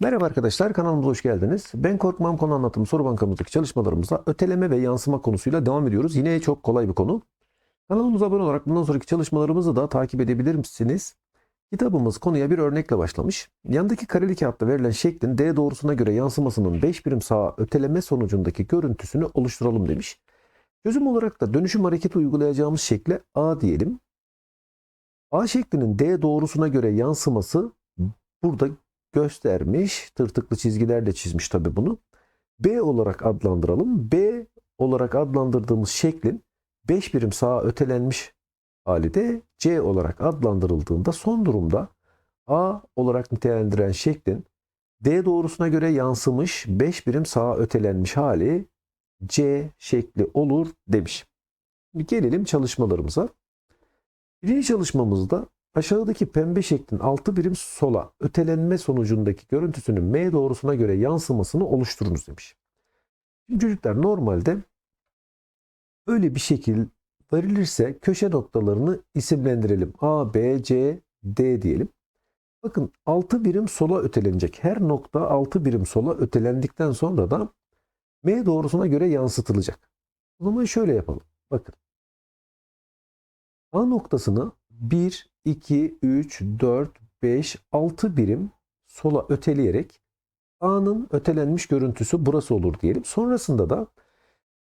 Merhaba arkadaşlar kanalımıza hoş geldiniz. Ben Korkmam konu anlatım soru bankamızdaki çalışmalarımıza öteleme ve yansıma konusuyla devam ediyoruz. Yine çok kolay bir konu. Kanalımıza abone olarak bundan sonraki çalışmalarımızı da takip edebilir misiniz? Kitabımız konuya bir örnekle başlamış. Yandaki kareli kağıtta verilen şeklin D doğrusuna göre yansımasının 5 birim sağa öteleme sonucundaki görüntüsünü oluşturalım demiş. Çözüm olarak da dönüşüm hareketi uygulayacağımız şekle A diyelim. A şeklinin D doğrusuna göre yansıması burada göstermiş. Tırtıklı çizgilerle çizmiş tabi bunu. B olarak adlandıralım. B olarak adlandırdığımız şeklin 5 birim sağa ötelenmiş hali de C olarak adlandırıldığında son durumda A olarak nitelendiren şeklin D doğrusuna göre yansımış 5 birim sağa ötelenmiş hali C şekli olur demiş. Gelelim çalışmalarımıza. Birinci çalışmamızda aşağıdaki pembe şeklin 6 birim sola ötelenme sonucundaki görüntüsünün M doğrusuna göre yansımasını oluşturunuz demiş. Şimdi çocuklar normalde öyle bir şekil verilirse köşe noktalarını isimlendirelim. A, B, C, D diyelim. Bakın 6 birim sola ötelenecek. Her nokta 6 birim sola ötelendikten sonra da M doğrusuna göre yansıtılacak. O zaman şöyle yapalım. Bakın. A noktasını 1, 2, 3, 4, 5, 6 birim sola öteleyerek A'nın ötelenmiş görüntüsü burası olur diyelim. Sonrasında da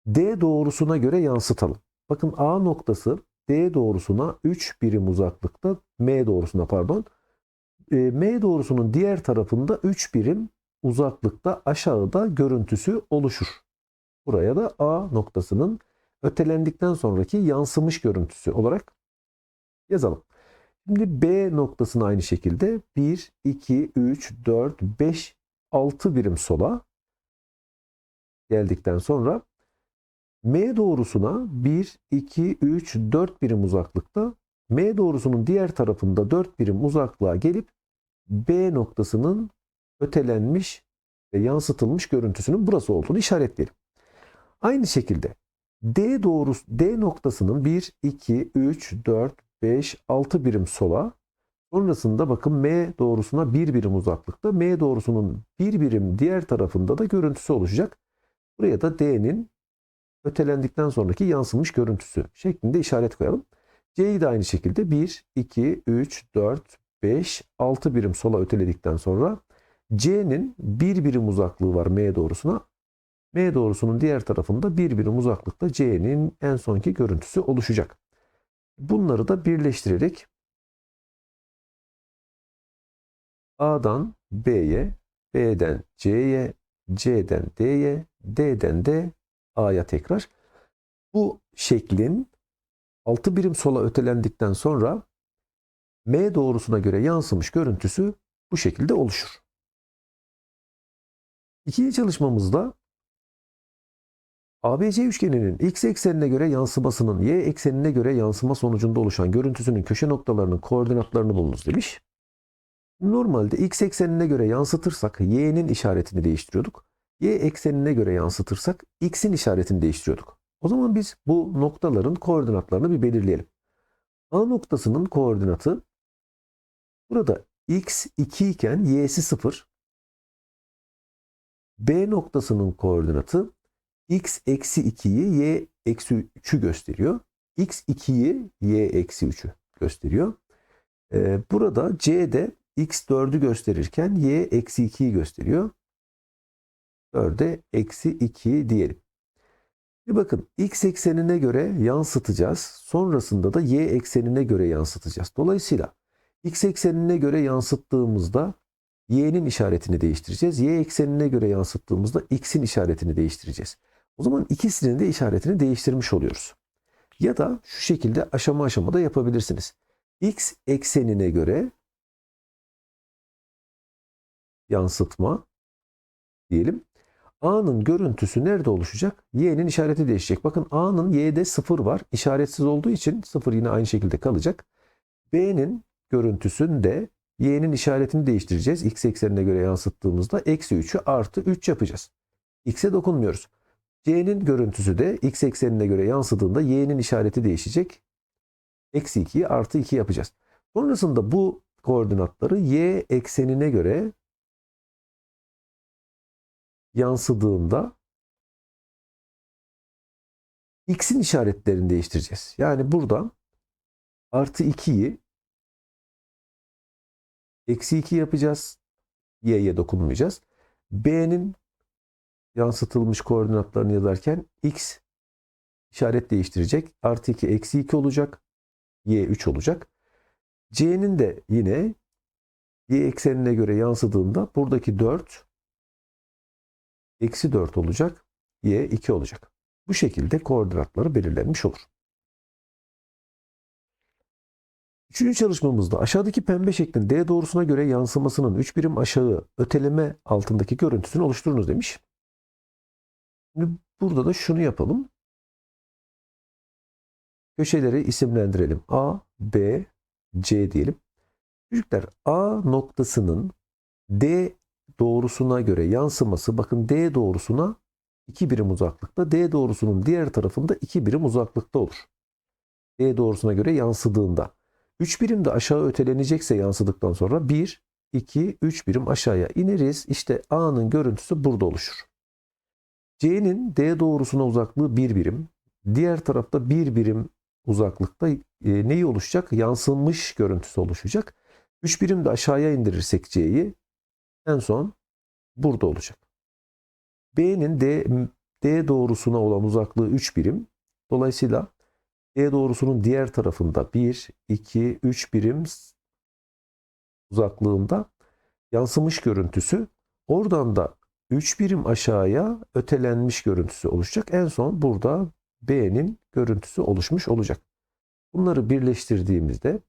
D doğrusuna göre yansıtalım. Bakın A noktası D doğrusuna 3 birim uzaklıkta M doğrusuna pardon. E, M doğrusunun diğer tarafında 3 birim uzaklıkta aşağıda görüntüsü oluşur. Buraya da A noktasının ötelendikten sonraki yansımış görüntüsü olarak yazalım. Şimdi B noktasını aynı şekilde 1, 2, 3, 4, 5, 6 birim sola geldikten sonra M doğrusuna 1, 2, 3, 4 birim uzaklıkta M doğrusunun diğer tarafında 4 birim uzaklığa gelip B noktasının ötelenmiş ve yansıtılmış görüntüsünün burası olduğunu işaretleyelim. Aynı şekilde D doğrusu D noktasının 1, 2, 3, 4, 5, 6 birim sola. Sonrasında bakın M doğrusuna 1 birim uzaklıkta. M doğrusunun 1 birim diğer tarafında da görüntüsü oluşacak. Buraya da D'nin ötelendikten sonraki yansımış görüntüsü şeklinde işaret koyalım. C'yi de aynı şekilde 1, 2, 3, 4, 5, 6 birim sola öteledikten sonra C'nin 1 birim uzaklığı var M doğrusuna. M doğrusunun diğer tarafında 1 birim uzaklıkta C'nin en sonki görüntüsü oluşacak. Bunları da birleştirerek A'dan B'ye, B'den C'ye, C'den D'ye, D'den de A'ya tekrar. Bu şeklin 6 birim sola ötelendikten sonra M doğrusuna göre yansımış görüntüsü bu şekilde oluşur. İkinci çalışmamızda ABC üçgeninin x eksenine göre yansımasının y eksenine göre yansıma sonucunda oluşan görüntüsünün köşe noktalarının koordinatlarını bulunuz demiş. Normalde x eksenine göre yansıtırsak y'nin işaretini değiştiriyorduk. Y eksenine göre yansıtırsak x'in işaretini değiştiriyorduk. O zaman biz bu noktaların koordinatlarını bir belirleyelim. A noktasının koordinatı burada x 2 iken y'si 0. B noktasının koordinatı x eksi 2'yi y eksi 3'ü gösteriyor. x 2'yi y eksi 3'ü gösteriyor. Ee, burada c'de x 4'ü gösterirken y eksi 2'yi gösteriyor. 4'e eksi 2 diyelim. Bir bakın x eksenine göre yansıtacağız. Sonrasında da y eksenine göre yansıtacağız. Dolayısıyla x eksenine göre yansıttığımızda y'nin işaretini değiştireceğiz. Y eksenine göre yansıttığımızda x'in işaretini değiştireceğiz. O zaman ikisinin de işaretini değiştirmiş oluyoruz. Ya da şu şekilde aşama aşama da yapabilirsiniz. X eksenine göre yansıtma diyelim. A'nın görüntüsü nerede oluşacak? Y'nin işareti değişecek. Bakın A'nın Y'de 0 var. İşaretsiz olduğu için 0 yine aynı şekilde kalacak. B'nin görüntüsünde Y'nin işaretini değiştireceğiz. X eksenine göre yansıttığımızda eksi 3'ü artı 3 yapacağız. X'e dokunmuyoruz. C'nin görüntüsü de x eksenine göre yansıdığında y'nin işareti değişecek. Eksi 2'yi artı 2 yapacağız. Sonrasında bu koordinatları y eksenine göre yansıdığında x'in işaretlerini değiştireceğiz. Yani buradan artı 2'yi eksi 2 yapacağız. Y'ye dokunmayacağız. B'nin yansıtılmış koordinatlarını yazarken x işaret değiştirecek. Artı 2 eksi 2 olacak. Y 3 olacak. C'nin de yine y eksenine göre yansıdığında buradaki 4 eksi 4 olacak. Y 2 olacak. Bu şekilde koordinatları belirlenmiş olur. Üçüncü çalışmamızda aşağıdaki pembe şeklin D doğrusuna göre yansımasının 3 birim aşağı öteleme altındaki görüntüsünü oluşturunuz demiş. Şimdi burada da şunu yapalım. Köşeleri isimlendirelim. A, B, C diyelim. Çocuklar A noktasının D doğrusuna göre yansıması bakın D doğrusuna 2 birim uzaklıkta. D doğrusunun diğer tarafında 2 birim uzaklıkta olur. D doğrusuna göre yansıdığında. 3 birim de aşağı ötelenecekse yansıdıktan sonra 1, 2, 3 birim aşağıya ineriz. İşte A'nın görüntüsü burada oluşur. C'nin D doğrusuna uzaklığı 1 birim. Diğer tarafta 1 birim uzaklıkta e, neyi oluşacak? Yansınmış görüntüsü oluşacak. 3 birim de aşağıya indirirsek C'yi en son burada olacak. B'nin D, D doğrusuna olan uzaklığı 3 birim. Dolayısıyla D doğrusunun diğer tarafında 1, 2, 3 birim uzaklığında yansımış görüntüsü oradan da 3 birim aşağıya ötelenmiş görüntüsü oluşacak. En son burada B'nin görüntüsü oluşmuş olacak. Bunları birleştirdiğimizde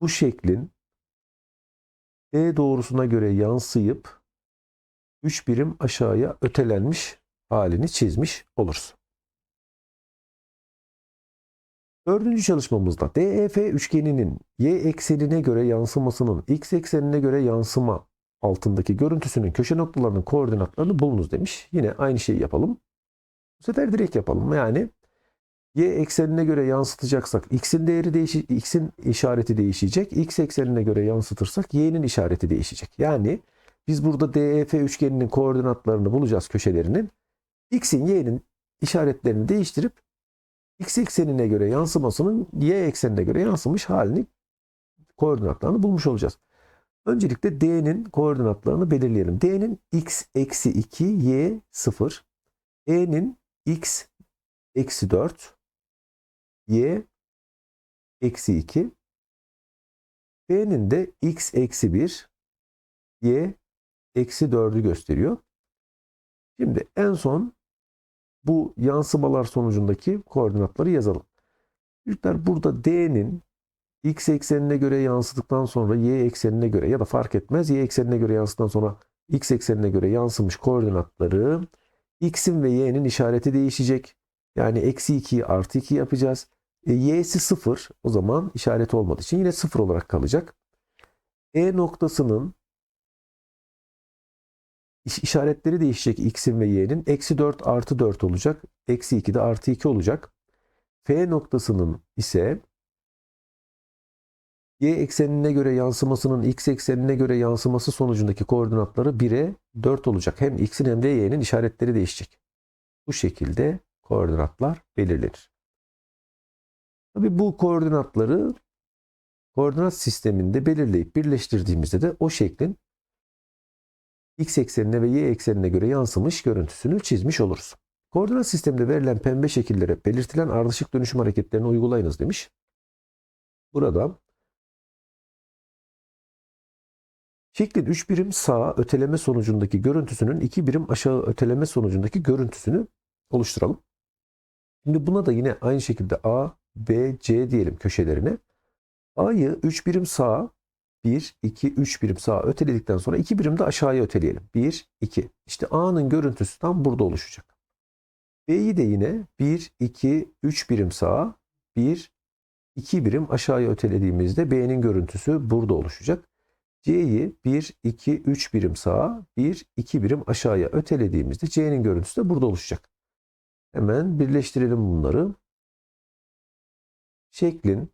bu şeklin D doğrusuna göre yansıyıp 3 birim aşağıya ötelenmiş halini çizmiş oluruz. Dördüncü çalışmamızda DEF üçgeninin y eksenine göre yansımasının x eksenine göre yansıma altındaki görüntüsünün köşe noktalarının koordinatlarını bulunuz demiş. Yine aynı şeyi yapalım. Bu sefer direkt yapalım. Yani y eksenine göre yansıtacaksak x'in değeri değişecek, x'in işareti değişecek. x eksenine göre yansıtırsak y'nin işareti değişecek. Yani biz burada DEF üçgeninin koordinatlarını bulacağız köşelerinin. x'in y'nin işaretlerini değiştirip x eksenine göre yansımasının y eksenine göre yansımış halini koordinatlarını bulmuş olacağız. Öncelikle D'nin koordinatlarını belirleyelim. D'nin x eksi 2, y 0. E'nin x eksi 4, y eksi 2. B'nin de x eksi 1, y eksi 4'ü gösteriyor. Şimdi en son bu yansımalar sonucundaki koordinatları yazalım. Çocuklar burada D'nin x eksenine göre yansıdıktan sonra y eksenine göre ya da fark etmez y eksenine göre yansıdıktan sonra x eksenine göre yansımış koordinatları x'in ve y'nin işareti değişecek. Yani eksi 2'yi artı 2 yapacağız. E, y'si 0 o zaman işareti olmadığı için yine 0 olarak kalacak. E noktasının işaretleri değişecek x'in ve y'nin. Eksi 4 artı 4 olacak. Eksi 2 de artı 2 olacak. F noktasının ise y eksenine göre yansımasının x eksenine göre yansıması sonucundaki koordinatları 1'e 4 olacak. Hem x'in hem de y'nin işaretleri değişecek. Bu şekilde koordinatlar belirlenir. Tabi bu koordinatları koordinat sisteminde belirleyip birleştirdiğimizde de o şeklin x eksenine ve y eksenine göre yansımış görüntüsünü çizmiş oluruz. Koordinat sisteminde verilen pembe şekillere belirtilen ardışık dönüşüm hareketlerini uygulayınız demiş. Burada şeklin 3 birim sağa öteleme sonucundaki görüntüsünün 2 birim aşağı öteleme sonucundaki görüntüsünü oluşturalım. Şimdi buna da yine aynı şekilde A, B, C diyelim köşelerine. A'yı 3 birim sağa 1, 2, 3 birim sağa öteledikten sonra 2 birim de aşağıya öteleyelim. 1, 2. İşte A'nın görüntüsü tam burada oluşacak. B'yi de yine 1, 2, 3 birim sağa 1, 2 birim aşağıya ötelediğimizde B'nin görüntüsü burada oluşacak. C'yi 1, 2, 3 birim sağa 1, 2 birim aşağıya ötelediğimizde C'nin görüntüsü de burada oluşacak. Hemen birleştirelim bunları. Şeklin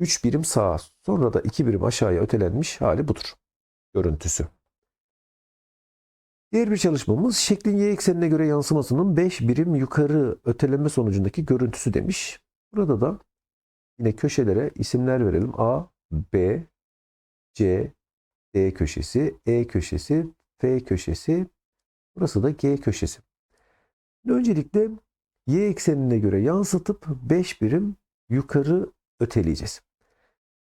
3 birim sağa sonra da 2 birim aşağıya ötelenmiş hali budur. görüntüsü. Diğer bir çalışmamız şeklin y eksenine göre yansımasının 5 birim yukarı öteleme sonucundaki görüntüsü demiş. Burada da yine köşelere isimler verelim. A, B, C, D köşesi, E köşesi, F köşesi, burası da G köşesi. Öncelikle y eksenine göre yansıtıp 5 birim yukarı öteleyeceğiz.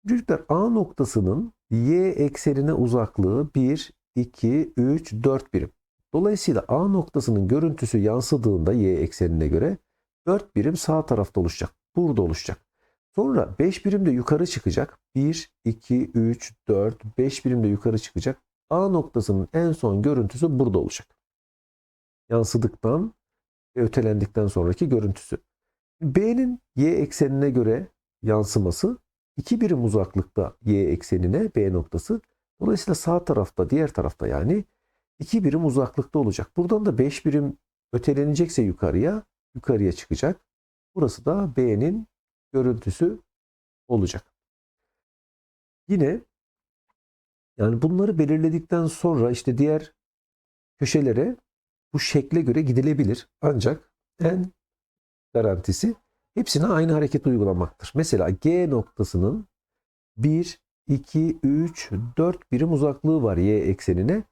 Çocuklar A noktasının y eksenine uzaklığı 1, 2, 3, 4 birim. Dolayısıyla A noktasının görüntüsü yansıdığında y eksenine göre 4 birim sağ tarafta oluşacak. Burada oluşacak. Sonra 5 birim de yukarı çıkacak. 1, 2, 3, 4, 5 birim de yukarı çıkacak. A noktasının en son görüntüsü burada olacak. Yansıdıktan ve ötelendikten sonraki görüntüsü. B'nin y eksenine göre yansıması 2 birim uzaklıkta y eksenine B noktası. Dolayısıyla sağ tarafta diğer tarafta yani 2 birim uzaklıkta olacak. Buradan da 5 birim ötelenecekse yukarıya yukarıya çıkacak. Burası da B'nin görüntüsü olacak. Yine yani bunları belirledikten sonra işte diğer köşelere bu şekle göre gidilebilir. Ancak en garantisi hepsine aynı hareket uygulamaktır. Mesela G noktasının 1, 2, 3, 4 birim uzaklığı var y eksenine.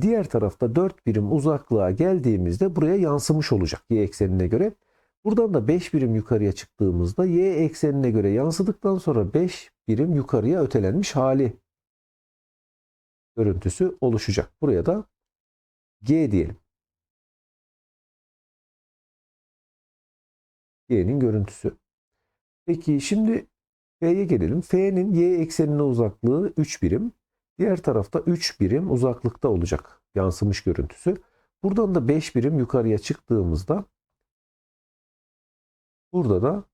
Diğer tarafta 4 birim uzaklığa geldiğimizde buraya yansımış olacak y eksenine göre. Buradan da 5 birim yukarıya çıktığımızda y eksenine göre yansıdıktan sonra 5 birim yukarıya ötelenmiş hali görüntüsü oluşacak. Buraya da G diyelim. Y'nin görüntüsü. Peki şimdi F'ye gelelim. F'nin Y eksenine uzaklığı 3 birim. Diğer tarafta 3 birim uzaklıkta olacak yansımış görüntüsü. Buradan da 5 birim yukarıya çıktığımızda burada da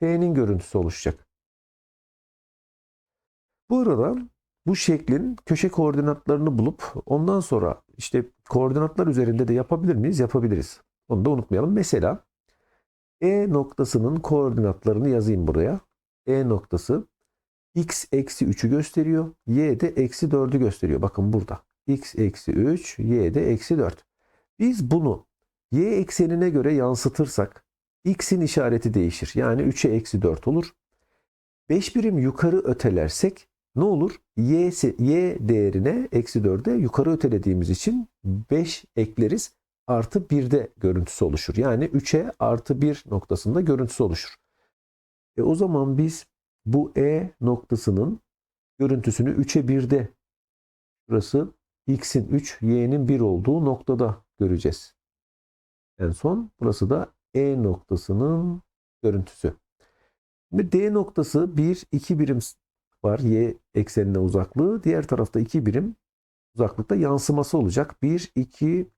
F'nin görüntüsü oluşacak. Bu arada bu şeklin köşe koordinatlarını bulup ondan sonra işte koordinatlar üzerinde de yapabilir miyiz? Yapabiliriz. Onu da unutmayalım. Mesela E noktasının koordinatlarını yazayım buraya. E noktası x eksi 3'ü gösteriyor. Y de eksi 4'ü gösteriyor. Bakın burada. x eksi 3, y de eksi 4. Biz bunu y eksenine göre yansıtırsak x'in işareti değişir. Yani 3'e eksi 4 olur. 5 birim yukarı ötelersek ne olur? Y, y değerine eksi 4'e yukarı ötelediğimiz için 5 ekleriz. Artı 1'de görüntüsü oluşur. Yani 3'e artı 1 noktasında görüntüsü oluşur. E o zaman biz bu E noktasının görüntüsünü 3'e 1'de burası x'in 3, y'nin 1 olduğu noktada göreceğiz. En son burası da E noktasının görüntüsü. Şimdi D noktası 1, 2 birim var y eksenine uzaklığı. Diğer tarafta 2 birim uzaklıkta yansıması olacak. 1, 2,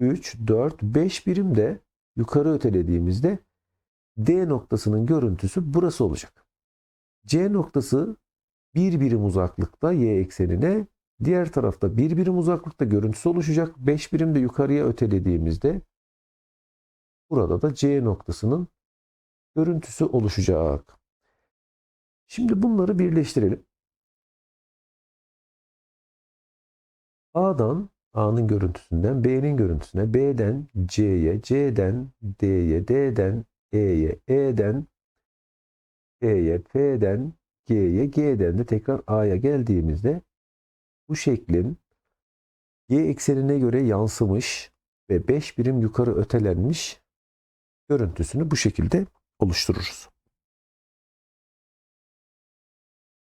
3, 4, 5 birim de yukarı ötelediğimizde D noktasının görüntüsü burası olacak. C noktası bir birim uzaklıkta y eksenine, diğer tarafta bir birim uzaklıkta görüntüsü oluşacak. 5 birim de yukarıya ötelediğimizde burada da C noktasının görüntüsü oluşacak. Şimdi bunları birleştirelim. A'dan A'nın görüntüsünden B'nin görüntüsüne, B'den C'ye, C'den D'ye, D'den E'ye, E'den F'ye, F'den G'ye, G'den de tekrar A'ya geldiğimizde bu şeklin Y eksenine göre yansımış ve 5 birim yukarı ötelenmiş görüntüsünü bu şekilde oluştururuz.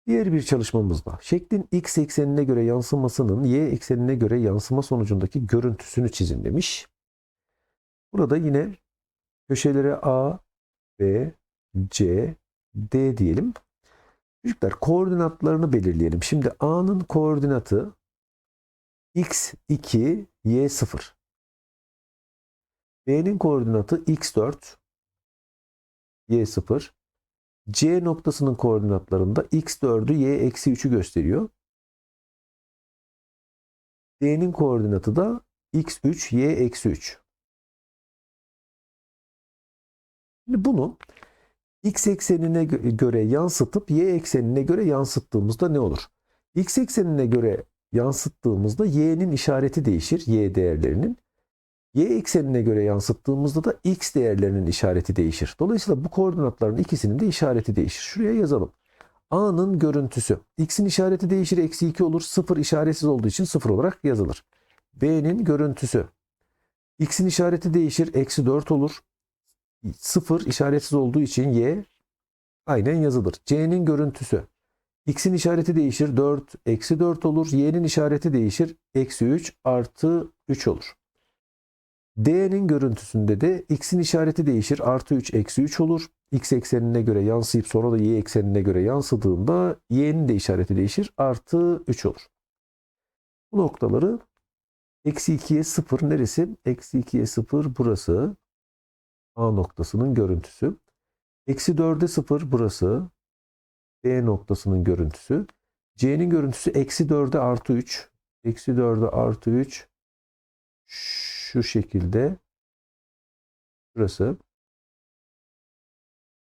Diğer bir çalışmamızda şeklin x eksenine göre yansımasının y eksenine göre yansıma sonucundaki görüntüsünü çizin demiş. Burada yine köşelere A, B, C, D diyelim. Çocuklar koordinatlarını belirleyelim. Şimdi A'nın koordinatı x2, y0. B'nin koordinatı x4, y0. C noktasının koordinatlarında x4'ü y-3'ü gösteriyor. D'nin koordinatı da x3, y-3. Şimdi bunu x eksenine göre yansıtıp y eksenine göre yansıttığımızda ne olur? X eksenine göre yansıttığımızda y'nin işareti değişir. Y değerlerinin. Y eksenine göre yansıttığımızda da x değerlerinin işareti değişir. Dolayısıyla bu koordinatların ikisinin de işareti değişir. Şuraya yazalım. A'nın görüntüsü. X'in işareti değişir. Eksi 2 olur. 0 işaretsiz olduğu için 0 olarak yazılır. B'nin görüntüsü. X'in işareti değişir. Eksi 4 olur. 0 işaretsiz olduğu için Y aynen yazılır. C'nin görüntüsü. X'in işareti değişir. 4 eksi 4 olur. Y'nin işareti değişir. Eksi 3 artı 3 olur. D'nin görüntüsünde de x'in işareti değişir. Artı 3 eksi 3 olur. X eksenine göre yansıyıp sonra da y eksenine göre yansıdığında y'nin de işareti değişir. Artı 3 olur. Bu noktaları eksi 2'ye 0 neresi? Eksi 2'ye 0 burası. A noktasının görüntüsü. Eksi 4'e 0 burası. B noktasının görüntüsü. C'nin görüntüsü eksi 4'e artı 3. Eksi 4'e artı 3. Şu şekilde. Burası.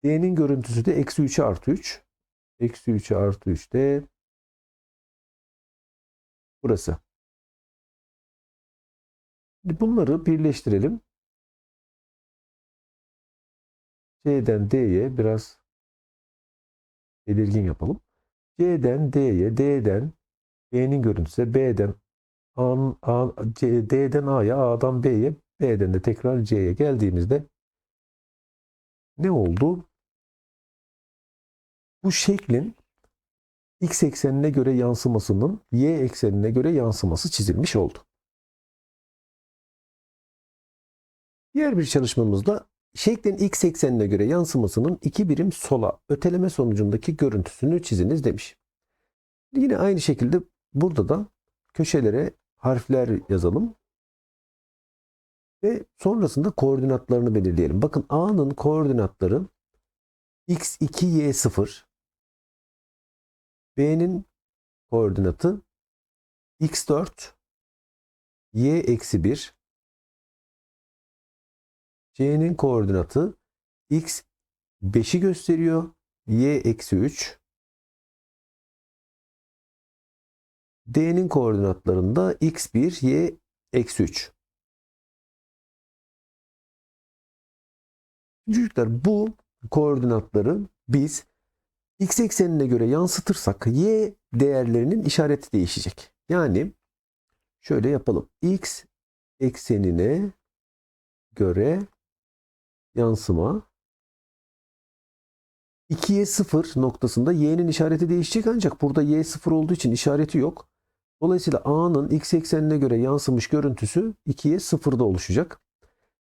D'nin görüntüsü de eksi 3'e artı 3. Eksi 3'e artı 3 de burası. Bunları birleştirelim. C'den D'ye biraz belirgin yapalım. C'den D'ye, D'den B'nin görüntüsü, B'den A, A, C, D'den A'ya, A'dan B'ye, B'den de tekrar C'ye geldiğimizde ne oldu? Bu şeklin x eksenine göre yansımasının y eksenine göre yansıması çizilmiş oldu. Diğer bir çalışmamızda şeklin x eksenine göre yansımasının iki birim sola öteleme sonucundaki görüntüsünü çiziniz demiş. Yine aynı şekilde burada da köşelere harfler yazalım. Ve sonrasında koordinatlarını belirleyelim. Bakın A'nın koordinatları x2, y0. B'nin koordinatı x4, y-1. C'nin koordinatı x 5'i gösteriyor. y-3. D'nin koordinatlarında x1, y eksi 3. Çocuklar bu koordinatları biz x eksenine göre yansıtırsak y değerlerinin işareti değişecek. Yani şöyle yapalım. x eksenine göre yansıma 2'ye 0 noktasında y'nin işareti değişecek ancak burada y 0 olduğu için işareti yok. Dolayısıyla a'nın x eksenine göre yansımış görüntüsü 2'ye 0'da oluşacak.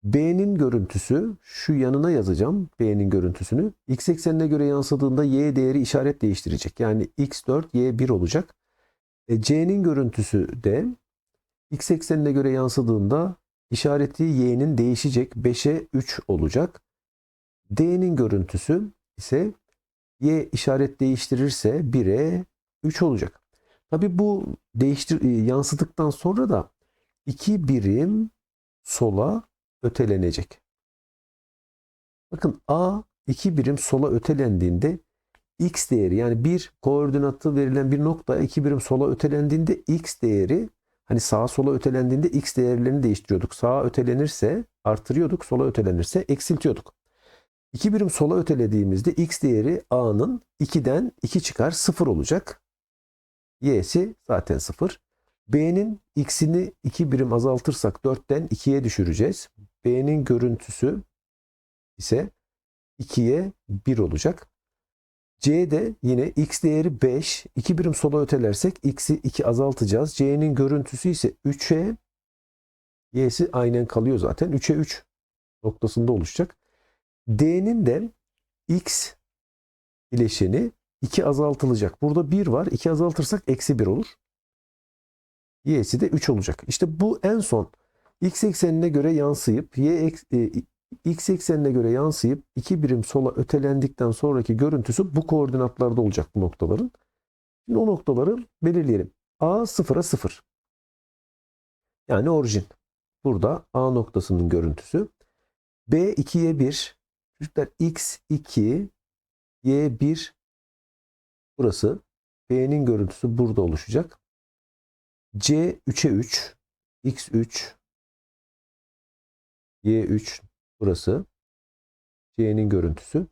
B'nin görüntüsü şu yanına yazacağım B'nin görüntüsünü. X eksenine göre yansıdığında Y değeri işaret değiştirecek. Yani X4 Y1 olacak. E, C'nin görüntüsü de X eksenine göre yansıdığında işareti Y'nin değişecek. 5'e 3 olacak. D'nin görüntüsü ise Y işaret değiştirirse 1'e 3 olacak. Tabi bu değiştir yansıdıktan sonra da 2 birim sola ötelenecek. Bakın A iki birim sola ötelendiğinde x değeri yani bir koordinatı verilen bir nokta iki birim sola ötelendiğinde x değeri hani sağa sola ötelendiğinde x değerlerini değiştiriyorduk. Sağa ötelenirse artırıyorduk, sola ötelenirse eksiltiyorduk. İki birim sola ötelediğimizde x değeri a'nın 2'den 2 çıkar 0 olacak. Y'si zaten 0. b'nin x'ini 2 birim azaltırsak 4'ten 2'ye düşüreceğiz. B'nin görüntüsü ise 2'ye 1 olacak. C'de yine x değeri 5. 2 birim sola ötelersek x'i 2 azaltacağız. C'nin görüntüsü ise 3'e y'si aynen kalıyor zaten. 3'e 3 noktasında oluşacak. D'nin de x bileşeni 2 azaltılacak. Burada 1 var. 2 azaltırsak eksi 1 olur. Y'si de 3 olacak. İşte bu en son x eksenine göre yansıyıp y e, x eksenine göre yansıyıp iki birim sola ötelendikten sonraki görüntüsü bu koordinatlarda olacak bu noktaların. Şimdi o noktaları belirleyelim. A sıfıra sıfır. Yani orijin. Burada A noktasının görüntüsü. B 2'ye 1. Çocuklar x 2 y 1 burası B'nin görüntüsü burada oluşacak. C 3'e 3, X 3, Y 3 burası. C'nin görüntüsü.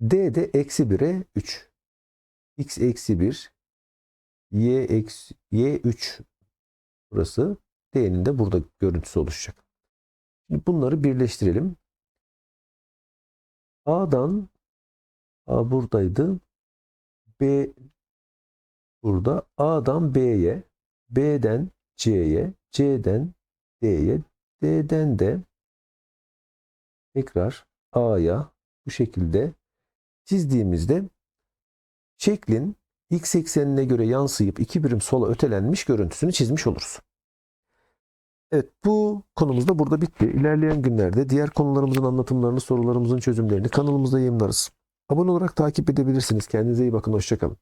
D de eksi 1'e 3. X eksi 1, Y eksi Y 3 burası. D'nin de burada görüntüsü oluşacak. Şimdi bunları birleştirelim. A'dan A buradaydı. B burada. A'dan B'ye, B'den C'ye, C'den D'ye, D'den de tekrar A'ya bu şekilde çizdiğimizde şeklin x eksenine göre yansıyıp iki birim sola ötelenmiş görüntüsünü çizmiş oluruz. Evet bu konumuz da burada bitti. İlerleyen günlerde diğer konularımızın anlatımlarını, sorularımızın çözümlerini kanalımızda yayınlarız. Abone olarak takip edebilirsiniz. Kendinize iyi bakın. Hoşçakalın.